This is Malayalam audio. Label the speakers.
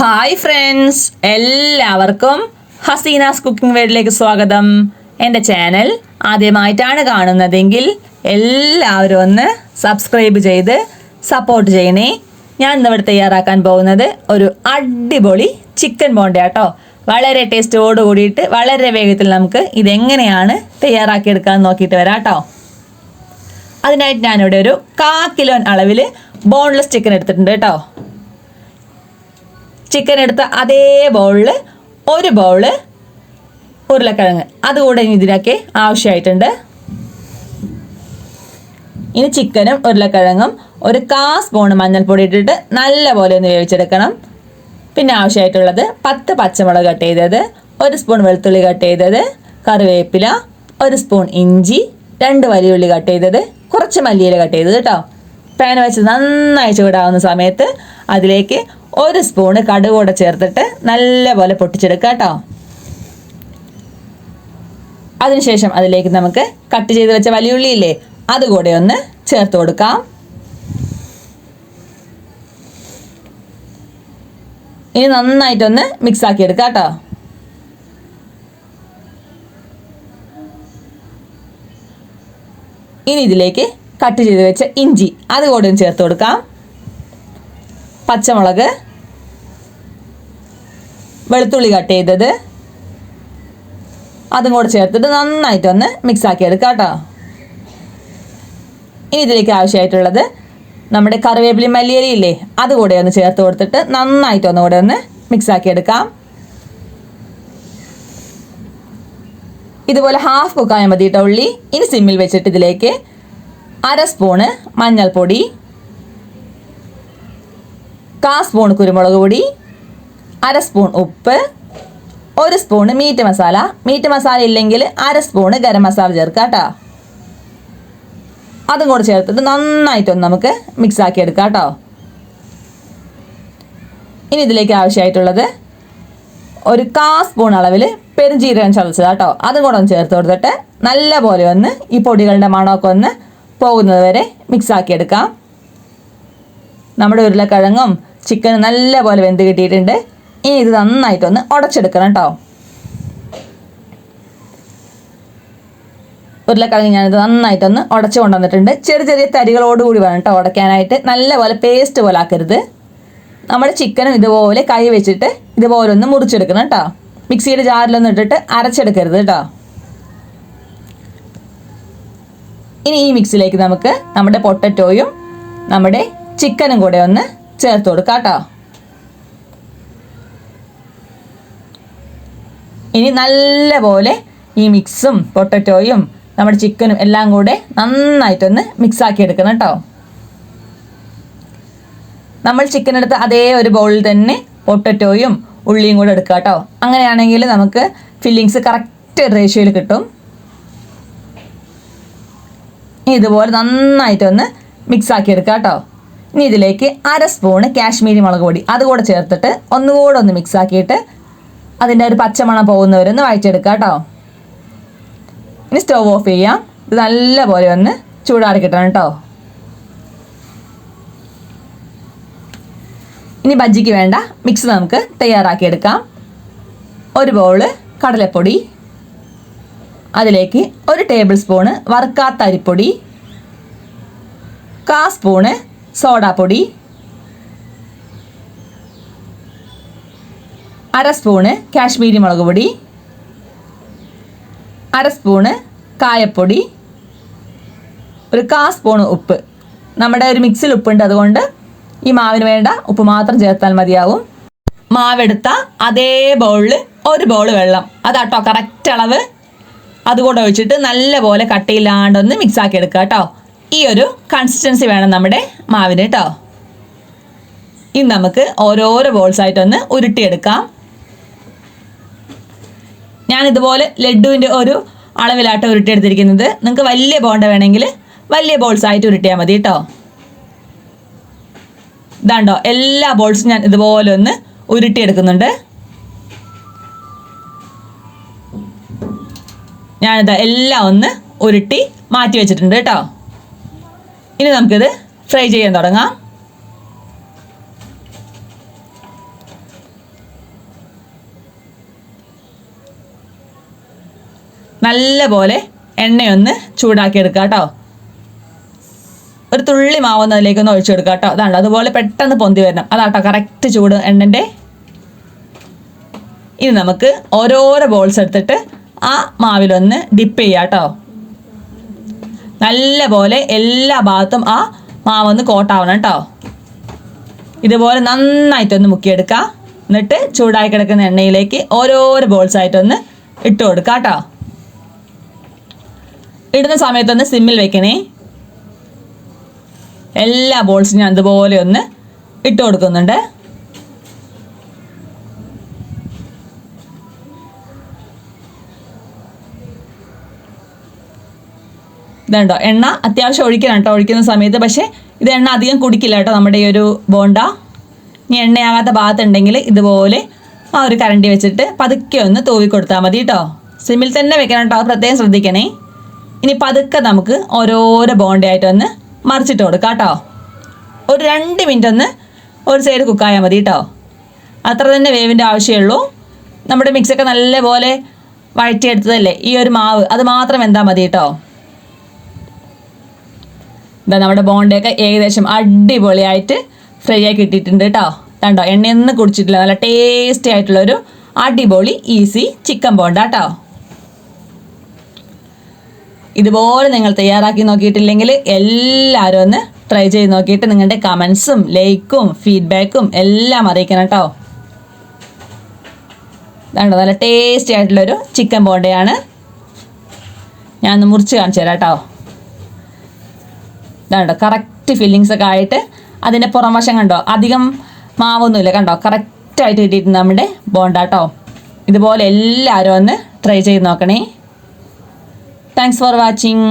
Speaker 1: ഹായ് ഫ്രണ്ട്സ് എല്ലാവർക്കും ഹസീനാസ് കുക്കിംഗ് വേൾഡിലേക്ക് സ്വാഗതം. എന്റെ ചാനൽ ആദ്യമായിട്ടാണ് കാണുന്നതെങ്കിൽ എല്ലാവരും ഒന്ന് സബ്സ്ക്രൈബ് ചെയ്ത് സപ്പോർട്ട് ചെയ്യണേ. ഞാൻ ഇന്നിവിടെ തയ്യാറാക്കാൻ പോകുന്നത് ഒരു അടിപൊളി ചിക്കൻ ബോണ്ട കേട്ടോ വളരെ ടേസ്റ്റോട് കൂടിയിട്ട് വളരെ വേഗത്തിൽ നമുക്ക് ഇതെങ്ങനെയാണ് തയ്യാറാക്കിയെടുക്കാൻ നോക്കിയിട്ട് വരാം കേട്ടോ അതിനായിട്ട് ഞാനിവിടെ ഒരു കാ കിലോ അളവിൽ ബോൺലെസ് ചിക്കൻ എടുത്തിട്ടുണ്ട് കേട്ടോ ചിക്കൻ എടുത്ത അതേ ബൗളിൽ ഒരു ബൗൾ ഉരുളക്കിഴങ്ങ്. അതുകൂടെ ഇനി ഇതിനൊക്കെ ആവശ്യമായിട്ടുണ്ട്. ഇനി ചിക്കനും ഉരുളക്കിഴങ്ങും ഒരു കാ സ്പൂൺ മഞ്ഞൾപ്പൊടി ഇട്ടിട്ട് നല്ലപോലെ ഒന്ന് വേവിച്ചെടുക്കണം. പിന്നെ ആവശ്യമായിട്ടുള്ളത് പത്ത് പച്ചമുളക് കട്ട് ചെയ്തത് ഒരു സ്പൂൺ വെളുത്തുള്ളി കട്ട് ചെയ്തത് കറിവേപ്പില ഒരു സ്പൂൺ ഇഞ്ചി രണ്ട് വലിയ ഉള്ളി കട്ട് ചെയ്തത് കുറച്ച് മല്ലിയില കട്ട് ചെയ്തത് കേട്ടോ പാൻ വെച്ച് നന്നായി ചൂടാവുന്ന സമയത്ത് അതിലേക്ക് ഒരു സ്പൂണ് കടുക് കൂടെ ചേർത്തിട്ട് നല്ലപോലെ പൊട്ടിച്ചെടുക്കുക കേട്ടോ. അതിനുശേഷം അതിലേക്ക് നമുക്ക് കട്ട് ചെയ്ത് വെച്ച വലിയ ഉള്ളിയില്ലേ അതുകൂടെ ഒന്ന് ചേർത്ത് കൊടുക്കാം. ഇനി നന്നായിട്ടൊന്ന് മിക്സ് ആക്കി എടുക്കാം കേട്ടോ. ഇനി ഇതിലേക്ക് കട്ട് ചെയ്ത് വെച്ച ഇഞ്ചി അതുകൂടെ ചേർത്ത് കൊടുക്കാം. പച്ചമുളക് വെളുത്തുള്ളി കട്ട് ചെയ്തത്. അതും കൂടെ ചേർത്തിട്ട് നന്നായിട്ടൊന്ന് മിക്സ് ആക്കി എടുക്കാം കേട്ടോ ഇനി ഇതിലേക്ക് ആവശ്യമായിട്ടുള്ളത് നമ്മുടെ കറിവേപ്പിലി മല്ലിയരിയില്ലേ അതുകൂടെ ഒന്ന് ചേർത്ത് കൊടുത്തിട്ട് നന്നായിട്ട് ഒന്നുകൂടെ ഒന്ന് മിക്സ് ആക്കി എടുക്കാം. ഇതുപോലെ ഹാഫ് കുക്കായ മതി കേട്ടോ ഉള്ളി. ഇനി സിമ്മിൽ വെച്ചിട്ട് ഇതിലേക്ക് അര സ്പൂണ് മഞ്ഞൾപ്പൊടി കാ സ്പൂൺ കുരുമുളക് പൊടി അര സ്പൂൺ ഉപ്പ് ഒരു spoon meat masala. Meat masala ഇല്ലെങ്കിൽ അര സ്പൂൺ ഗരം മസാല ചേർക്കുക കേട്ടോ. അതും കൂടെ ചേർത്തിട്ട് നന്നായിട്ടൊന്ന് നമുക്ക് മിക്സ് ആക്കി എടുക്കാം കേട്ടോ. ഇനി ഇതിലേക്ക് ആവശ്യമായിട്ടുള്ളത് ഒരു കാ സ്പൂൺ അളവിൽ പെരുംജീരകം ചതച്ചത് കേട്ടോ. അതും കൂടെ ഒന്ന് ചേർത്ത് കൊടുത്തിട്ട് നല്ല പോലെ ഒന്ന് ഈ പൊടികളുടെ മണമൊക്കെ ഒന്ന് പോകുന്നത് വരെ മിക്സ് ആക്കി എടുക്കാം. നമ്മുടെ ഉരുളക്കിഴങ്ങും ചിക്കനും നല്ല പോലെ വെന്ത് കിട്ടിയിട്ടുണ്ട്. ഇനി ഇത് നന്നായിട്ടൊന്ന് ഉടച്ചെടുക്കണം കേട്ടോ. ഉരുളക്കിഴങ്ങ് ഞാനിത് നന്നായിട്ടൊന്ന് ഉടച്ചു കൊണ്ടുവന്നിട്ടുണ്ട്. ചെറിയ ചെറിയ തരികളോടുകൂടി വേണം കേട്ടോ ഉടയ്ക്കാനായിട്ട്. നല്ലപോലെ പേസ്റ്റ് പോലെ ആക്കരുത്. നമ്മുടെ ചിക്കനും ഇതുപോലെ കൈ വെച്ചിട്ട് ഇതുപോലെ ഒന്ന് മുറിച്ചെടുക്കണം കേട്ടോ. മിക്സിയുടെ ജാറിലൊന്നും ഇട്ടിട്ട് അരച്ചെടുക്കരുത് കേട്ടോ. ഇനി ഈ മിക്സിലേക്ക് നമുക്ക് നമ്മുടെ പൊട്ടറ്റോയും നമ്മുടെ ചിക്കനും കൂടെ ഒന്ന് ചേർത്ത് കൊടുക്കാം കേട്ടോ. ഇനി നല്ലപോലെ ഈ മിക്സും പൊട്ടറ്റോയും നമ്മുടെ ചിക്കനും എല്ലാം കൂടെ നന്നായിട്ടൊന്ന് മിക്സ് ആക്കി എടുക്കണം കേട്ടോ നമ്മൾ ചിക്കൻ എടുത്ത് അതേ ഒരു ബൗളിൽ തന്നെ പൊട്ടറ്റോയും ഉള്ളിയും കൂടെ എടുക്കുക കേട്ടോ അങ്ങനെയാണെങ്കിൽ നമുക്ക് ഫില്ലിങ്സ് കറക്റ്റ് റേഷ്യോയിൽ കിട്ടും. ഇതുപോലെ നന്നായിട്ടൊന്ന് മിക്സ് ആക്കി എടുക്കുക കേട്ടോ ഇനി ഇതിലേക്ക് അര സ്പൂണ് കാശ്മീരി മുളക് പൊടി. അതുകൂടെ ചേർത്തിട്ട് ഒന്നുകൂടെ ഒന്ന് മിക്സ് ആക്കിയിട്ട് അതിന്റെ ഒരു പച്ചമണം പോകുന്നവരൊന്ന് വായിച്ചെടുക്കുക കേട്ടോ. ഇനി സ്റ്റവ് ഓഫ് ചെയ്യാം. ഇത് നല്ലപോലെ ഒന്ന് ചൂടാറി കിട്ടണം കേട്ടോ. ഇനി ബജ്ജിക്ക് വേണ്ട. മിക്സ് നമുക്ക് തയ്യാറാക്കിയെടുക്കാം. ഒരു ബൗൾ കടലപ്പൊടി. അതിലേക്ക് ഒരു ടേബിൾ സ്പൂണ് വറുക്കാത്ത അരിപ്പൊടി. കാ സ്പൂണ് സോഡാപ്പൊടി അര സ്പൂണ് കാശ്മീരി മുളക് പൊടി അര സ്പൂണ് കായപ്പൊടി ഒരു കാ സ്പൂൺ ഉപ്പ്. നമ്മുടെ ഒരു മിക്സിൽ ഉപ്പുണ്ട് അതുകൊണ്ട് ഈ മാവിന് വേണ്ട ഉപ്പ് മാത്രം ചേർത്താൽ മതിയാവും. മാവെടുത്ത അതേ ബൗളിൽ ഒരു ബൗൾ വെള്ളം. അതാട്ടോ കറക്റ്റ് അളവ്. അതുകൂടെ ഒഴിച്ചിട്ട് നല്ലപോലെ കട്ടയില്ലാണ്ടൊന്ന് മിക്സാക്കി എടുക്കുക കേട്ടോ. ഈ ഒരു കൺസിസ്റ്റൻസി വേണം നമ്മുടെ മാവിന് കേട്ടോ ഇനി നമുക്ക് ഓരോരോ ബോൾസ് ആയിട്ടൊന്ന് ഉരുട്ടിയെടുക്കാം. ഞാൻ ഇതുപോലെ ലഡുവിന്റെ ഒരു അളവിലാട്ടോ ഉരുട്ടിയെടുത്തിരിക്കുന്നത്. നിങ്ങൾക്ക് വലിയ ബോണ്ട വേണമെങ്കിൽ വലിയ ബോൾസ് ആയിട്ട് ഉരുട്ടിയാൽ മതി കേട്ടോ ഇതാണ്ടോ എല്ലാ ബോൾസും ഞാൻ ഇതുപോലെ ഒന്ന് ഉരുട്ടിയെടുക്കുന്നുണ്ട്. ഞാനിത് എല്ലാം ഒന്ന് ഉരുട്ടി മാറ്റി വെച്ചിട്ടുണ്ട് കേട്ടോ ഇനി നമുക്കിത് ഫ്രൈ ചെയ്യാൻ തുടങ്ങാം. നല്ല പോലെ എണ്ണയൊന്ന് ചൂടാക്കിയെടുക്കുക കേട്ടോ. ഒരു തുള്ളി മാവൊന്ന് അതിലേക്കൊന്ന് ഒഴിച്ചെടുക്കുക കേട്ടോ. അതാണ് അതുപോലെ പെട്ടെന്ന് പൊന്തി വരണം. അതാട്ടോ കറക്റ്റ് ചൂട് എണ്ണന്റെ ഇനി നമുക്ക് ഓരോരോ ബോൾസ് എടുത്തിട്ട് ആ മാവിലൊന്ന് ഡിപ്പ് ചെയ്യാം കേട്ടോ. നല്ല പോലെ എല്ലാ ഭാഗത്തും ആ മാവൊന്ന് കോട്ടാവണം കേട്ടോ. ഇതുപോലെ നന്നായിട്ടൊന്ന് മുക്കിയെടുക്കുക എന്നിട്ട് ചൂടായി കിടക്കുന്ന എണ്ണയിലേക്ക് ഓരോരോ ബോൾസ് ആയിട്ടൊന്ന് ഇട്ട് കൊടുക്കുക കേട്ടോ. ഇടുന്ന സമയത്തൊന്ന് സിമ്മിൽ വെക്കണേ. എല്ലാ ബോൾസും ഞാൻ അതുപോലെ ഒന്ന് ഇട്ട് കൊടുക്കുന്നുണ്ട്. ഇതുണ്ടോ? എണ്ണ അത്യാവശ്യം ഒഴിക്കണം കേട്ടോ ഒഴിക്കുന്ന സമയത്ത്. പക്ഷേ ഇത് എണ്ണ അധികം കുടിക്കില്ല കേട്ടോ നമ്മുടെ ഈ ഒരു ബോണ്ട. ഇനി എണ്ണയാകാത്ത ഭാഗത്തുണ്ടെങ്കിൽ ഇതുപോലെ ആ ഒരു കരണ്ടി വെച്ചിട്ട് പതുക്കെ ഒന്ന് തൂവി കൊടുത്താൽ മതി കേട്ടോ. സിമ്മിൽ തന്നെ വെക്കണം കേട്ടോ അത് പ്രത്യേകം ശ്രദ്ധിക്കണേ. ഇനി പതുക്കെ നമുക്ക് ഓരോരോ ബോണ്ടയായിട്ട് ഒന്ന് മറിച്ചിട്ട് കൊടുക്കാം കേട്ടോ. ഒരു രണ്ട് മിനിറ്റ് ഒന്ന് ഒരു സൈഡ് കുക്കായാൽ മതി കേട്ടോ. അത്ര തന്നെ വേവിന്റെ ആവശ്യമുള്ളൂ നമ്മുടെ മിക്സൊക്കെ നല്ലപോലെ വഴറ്റിയെടുത്തതല്ലേ? ഈ ഒരു മാവ് അത് മാത്രം എന്താ മതി കേട്ടോ. ഇതാ നമ്മുടെ ബോണ്ടയൊക്കെ ഏകദേശം അടിപൊളിയായിട്ട് ഫ്രൈ ആയി കിട്ടിയിട്ടുണ്ട് കേട്ടോ കണ്ടോ എണ്ണയൊന്നും കുടിച്ചിട്ടില്ല. നല്ല ടേസ്റ്റി ആയിട്ടുള്ളൊരു അടിപൊളി ഈസി ചിക്കൻ ബോണ്ട കേട്ടോ ഇതുപോലെ നിങ്ങൾ തയ്യാറാക്കി നോക്കിയിട്ടില്ലെങ്കിൽ എല്ലാവരും ഒന്ന് ട്രൈ ചെയ്ത് നോക്കിയിട്ട് നിങ്ങളുടെ കമൻസും ലൈക്കും ഫീഡ്ബാക്കും എല്ലാം അറിയിക്കണം കേട്ടോ ഇതാണ്ടോ നല്ല ടേസ്റ്റി ആയിട്ടുള്ളൊരു ചിക്കൻ ബോണ്ടയാണ് ഞാൻ മുറിച്ച് കാണിച്ചു തരാം കേട്ടോ ഇതാണ്ടോ കറക്റ്റ് ഫില്ലിങ്സ് ഒക്കെ ആയിട്ട് അതിന്റെ പുറം വശം കണ്ടോ? അധികം മാവൊന്നുമില്ല. കണ്ടോ? കറക്റ്റായിട്ട് കിട്ടിയിട്ടുണ്ട് നമ്മുടെ ബോണ്ട കേട്ടോ ഇതുപോലെ എല്ലാവരും ഒന്ന് ട്രൈ ചെയ്ത് നോക്കണേ. Thanks for watching